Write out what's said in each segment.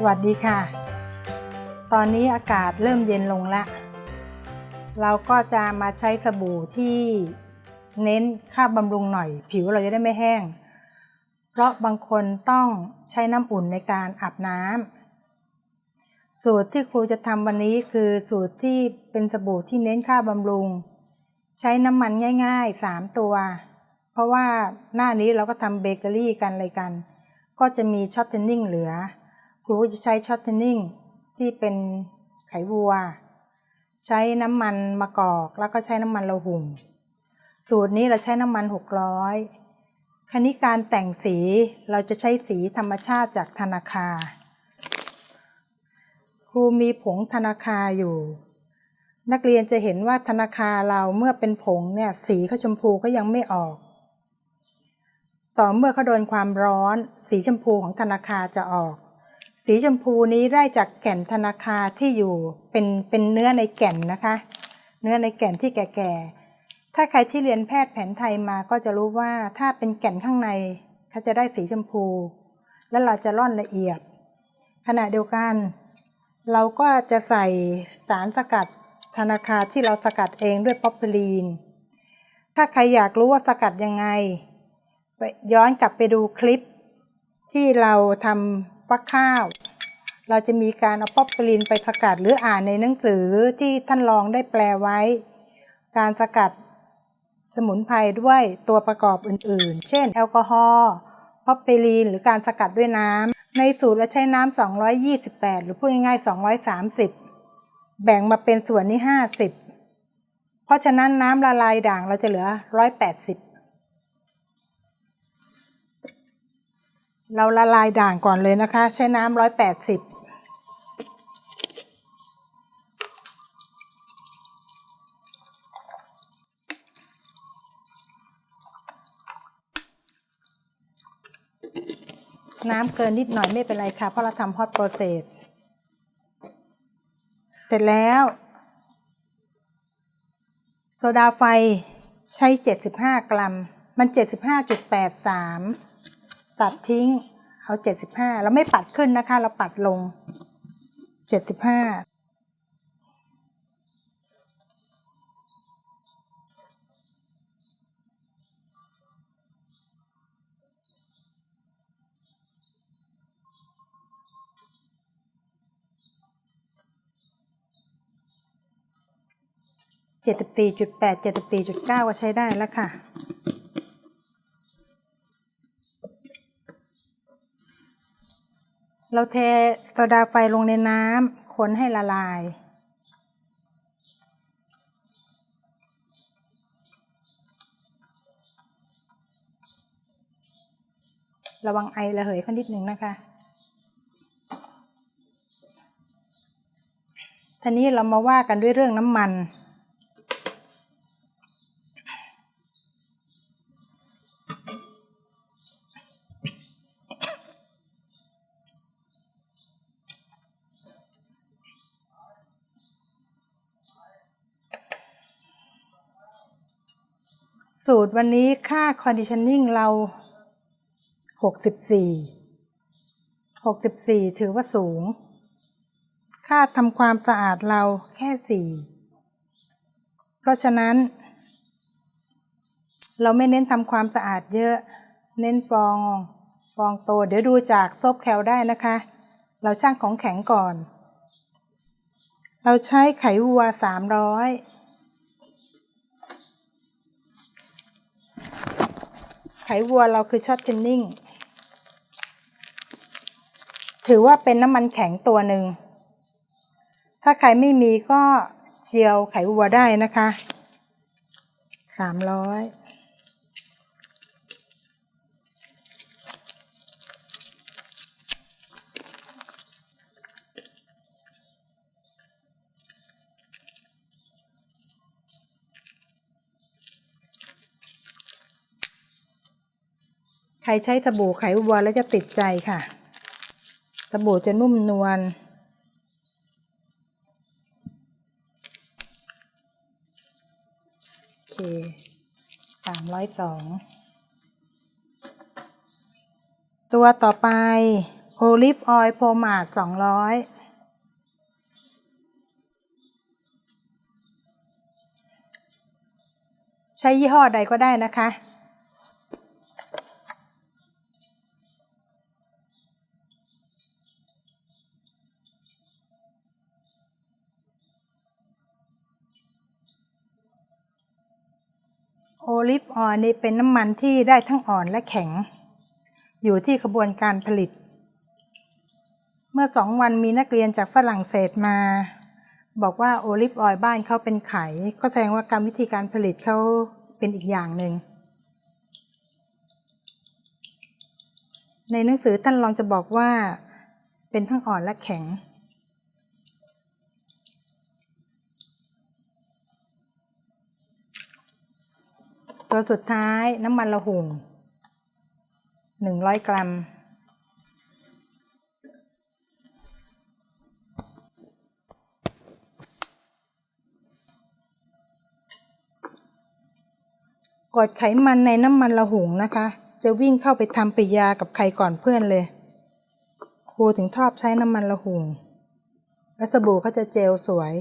สวัสดีค่ะ ตอนนี้อากาศเริ่มเย็นลงแล้วเราก็จะมาใช้สบู่ที่เน้นค่าบำรุงหน่อย ผิวเราจะได้ไม่แห้ง เพราะบางคนต้องใช้น้ำอุ่นในการอาบน้ำสูตรที่ครูจะทำวันนี้คือสูตรที่เป็นสบู่ที่เน้นค่าบำรุง ใช้น้ำมันง่าย ๆ 3 ตัว เพราะว่าหน้านี้เราก็ทำเบเกอรี่กันอะไรกัน ก็จะมีช็อตเทนนิ่งเหลือ ครูจะใช้ช็อตเทนนิ่งที่เป็นไขวัว ใช้น้ำมันมะกอกแล้วก็ใช้น้ำมันโลหุ่งสูตรนี้เราใช้น้ำมัน 600คันนี้การแต่งสีเราจะใช้สีธรรมชาติจากธนาคา ครูมีผงธนาคาอยู่ นักเรียนจะเห็นว่าธนาคาเราเมื่อเป็นผงเนี่ยสีเขาชมพูก็ยังไม่ออก ต่อเมื่อเขาโดนความร้อน สีชมพูของธนาคาจะออก สีชมพูนี้ได้จากแก่นธนาคารที่อยู่เป็นเป็นเนื้อในแก่นนะคะ เนื้อในแก่นที่แก่ๆ ถ้าใครที่เรียนแพทย์แผนไทยมาก็จะรู้ว่าถ้าเป็นแก่นข้างในเขาจะได้สีชมพู แล้วเราจะร่อนละเอียด ขณะเดียวกัน เราก็จะใส่สารสกัดธนาคารที่เราสกัดเองด้วยป๊อปเปอรีน ถ้าใครอยากรู้ว่าสกัดยังไงไปย้อนกลับไปดูคลิปที่เราทำ ฟักข้าว เราจะมีการเอาป๊อปเปอรีนไปสกัดหรืออ่านในหนังสือที่ท่านรองได้แปลไว้ การสกัดสมุนไพรด้วยตัวประกอบอื่นๆ เช่น แอลกอฮอล์ป๊อปเปอรีนหรือการสกัดด้วยน้ำในสูตรเราใช้น้ำ228 หรือพูดง่ายๆ230 แบ่งมาเป็นส่วนนี้ 50 เพราะฉะนั้นน้ำละลายด่างเราจะเหลือ 180 เราละลายด่างก่อนเลยนะคะ ใช้น้ำ180น้ำเกินนิดหน่อยไม่เป็นไรค่ะ เพราะเราทำฮอตโปรเซสเสร็จแล้ว โซดาไฟใช้ 75 กรัม มัน 75.83 ตัดทิ้งเอา 75 เราไม่ปัดขึ้นนะคะ เราปัดลง 75 74.8 74.9 ก็ใช้ได้แล้วค่ะ เราเทโซดาไฟลงในน้ำคนให้ละลาย ระวังไอระเหยเขานิดหนึ่งนะคะทีนี้เรามาว่ากันด้วยเรื่องน้ำมัน สูตรวันนี้ค่า conditioning เรา 64 64 ถือว่าสูง ค่าทำความสะอาดเราแค่ 4 เพราะฉะนั้น เราไม่เน้นทำความสะอาดเยอะ เน้นฟอง ฟองโต เดี๋ยวดูจากซบแคลได้นะคะ เราช่างของแข็งก่อน เราใช้ไขวัว 300 ไขวัวเราคือช็อตเทนนิ่ง ถือว่าเป็นน้ำมันแข็งตัวหนึ่ง ถ้าใครไม่มีก็เจียวไขวัวได้นะคะสามร้อย รใช้สบู่ไขวัวแล้วจะติดใจค่ะ สบู่จะนุ่มนวล โอเคสามร้อยสอง ตัวต่อไปโอลิฟออยล์โพมาดสองร้อยใช้ยี่ห้อใดก็ได้นะคะ ลิฟออยล์นี่เป็นน้ำมันที่ได้ทั้งอ่อนและแข็ง อยู่ที่ขบวนการผลิต เมื่อสองวันมีนักเรียนจากฝรั่งเศสมา บอกว่าโอลิฟออยล์บ้านเขาเป็นไข ก็แสดงว่ากรรมวิธีการผลิตเขาเป็นอีกอย่างหนึ่ง ในหนังสือท่านลองจะบอกว่า เป็นทั้งอ่อนและแข็ง ตัวสุดท้ายน้ำมันละหุ่งหนึ่งร้อยกรัม กดไขมันในน้ำมันละหุ่งนะคะ จะวิ่งเข้าไปทำปิยากับใครก่อนเพื่อนเลยครูถึงชอบใช้น้ำมันละหุ่งและสบู่เขาจะเจลสวย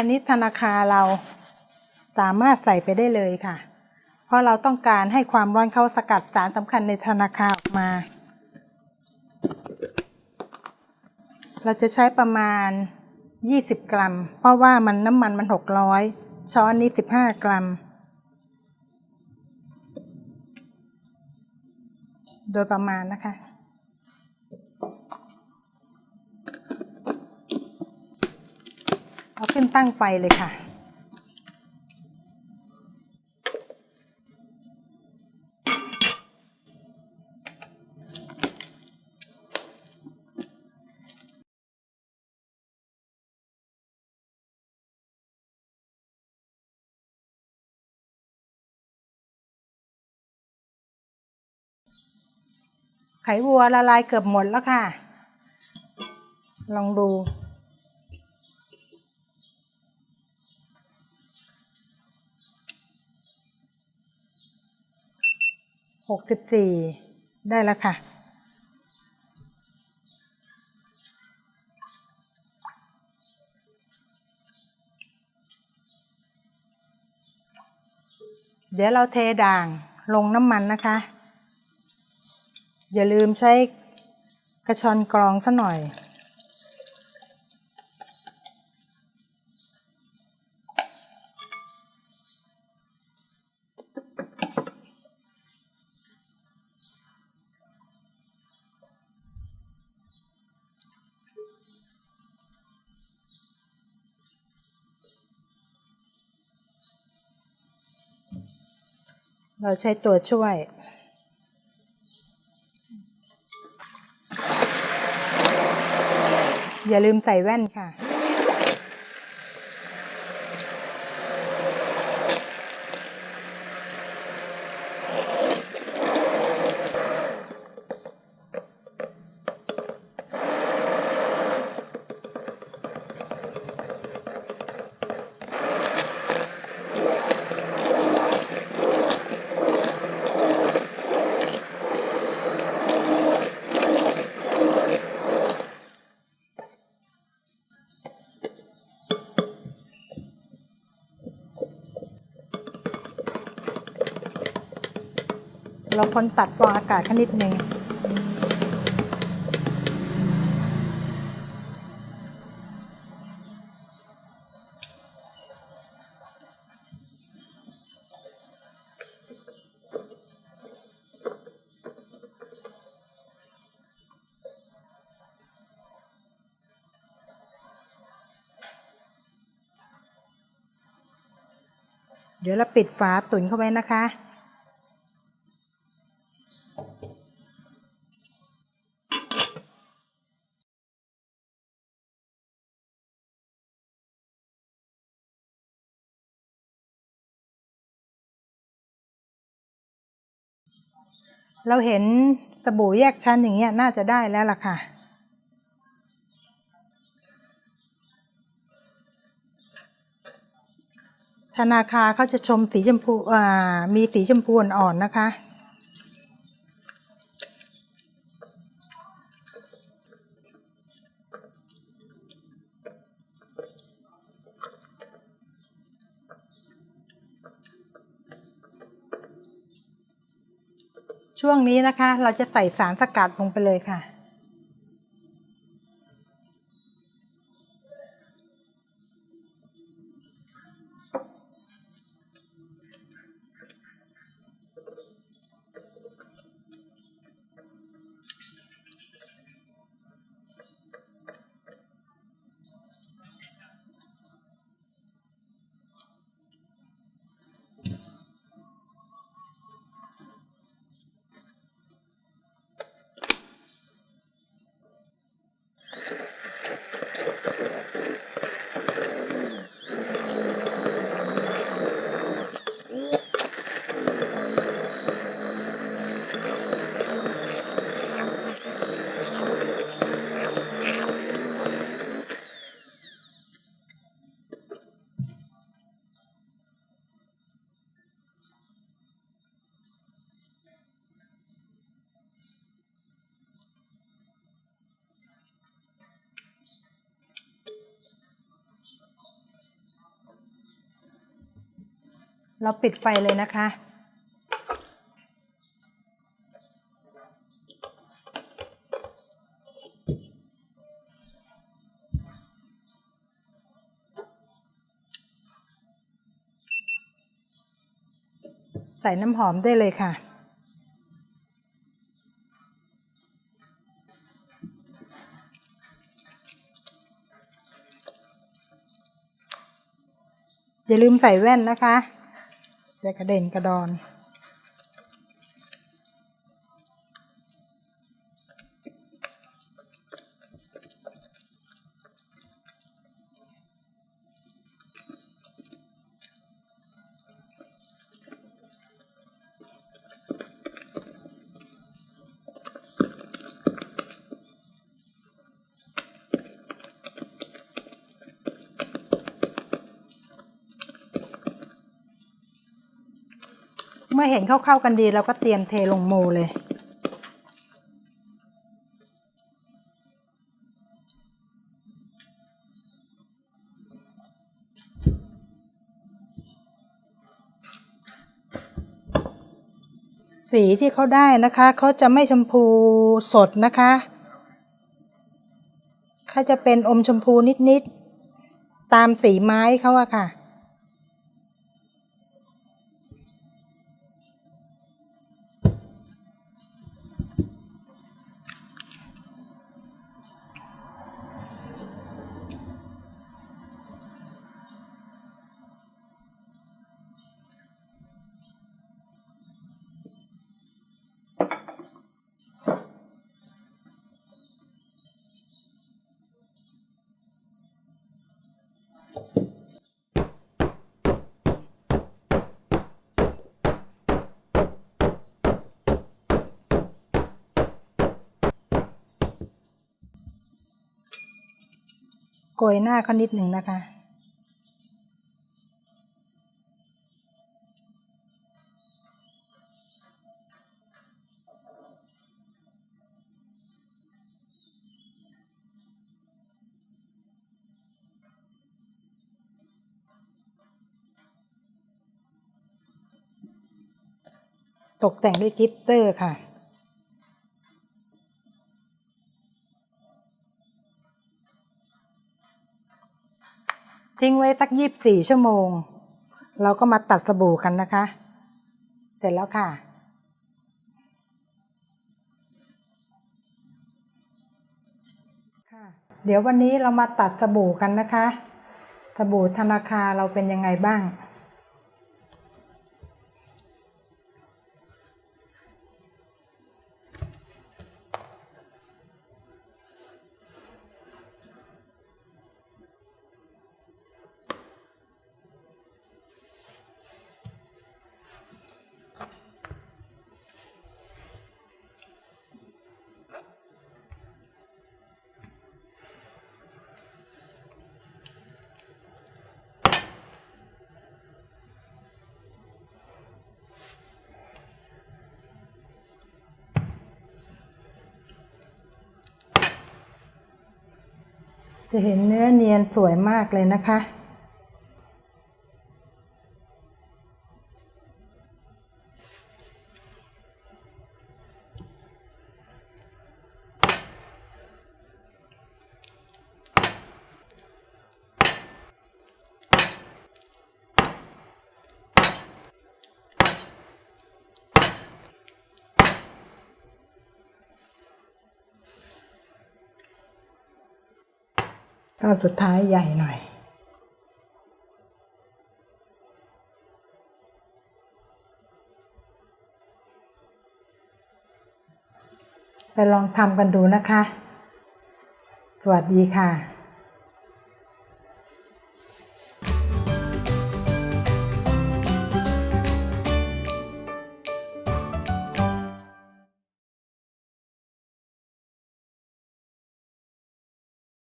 คณิตธนาคารเราสามารถใส่ไปได้เลยค่ะ เพราะเราต้องการให้ความร้อนเข้าสกัดสารสำคัญในธนาคารออกมา เราจะใช้ประมาณ 20 กรัม เพราะว่ามันน้ำมันมัน 600 ช้อนนี้ 15 กรัม โดยประมาณนะคะ เอา ขึ้นตั้งไฟเลยค่ะ ไขวัวละลายเกือบหมดแล้วค่ะ ลองดู หกสิบสี่ได้แล้วค่ะ เดี๋ยวเราเทด่างลงน้ำมันนะคะ อย่าลืมใช้กระชอนกรองซะหน่อย เราใช้ตัวช่วย อย่าลืมใส่แว่นค่ะ เราคนตัดฟองอากาศแค่นิดหนึ่งเดี๋ยวเราปิดฝาตุ๋นเข้าไว้นะคะ เราเห็นสบู่แยกชั้นอย่างเงี้ยน่าจะได้แล้วล่ะค่ะ ธนาคารเขาจะชมสีชมพูมีสีชมพูอ่อนๆนะคะ ช่วงนี้นะคะ เราจะใส่สารสกัดลงไปเลยค่ะ เราปิดไฟเลยนะคะ ใส่น้ำหอมได้เลยค่ะอย่าลืมใส่แว่นนะคะ จะกระเด็นกระดอน มื่อเห็นเข้าๆกันดีเราก็เตรียมเทลงโมเลย สีที่เขาได้นะคะ เขาจะไม่ชมพูสดนะคะเขาจะเป็นอมชมพูนิดๆ ตามสีไม้เขาอะค่ะ โกยหน้าเขานิดหนึ่งนะคะ ตกแต่งด้วยกิตเตอร์ค่ะ ทิ้งไว้สักยีบสี่ชั่วโมง เราก็มาตัดสบู่กันนะคะ เสร็จแล้วค่ะค่ะเดี๋ยววันนี้เรามาตัดสบู่กันนะคะ สบู่ธนาคารเราเป็นยังไงบ้าง จะเห็นเนื้อเนียนสวยมากเลยนะคะ ก้าวสุดท้ายใหญ่หน่อย ไปลองทำกันดูนะคะ สวัสดีค่ะ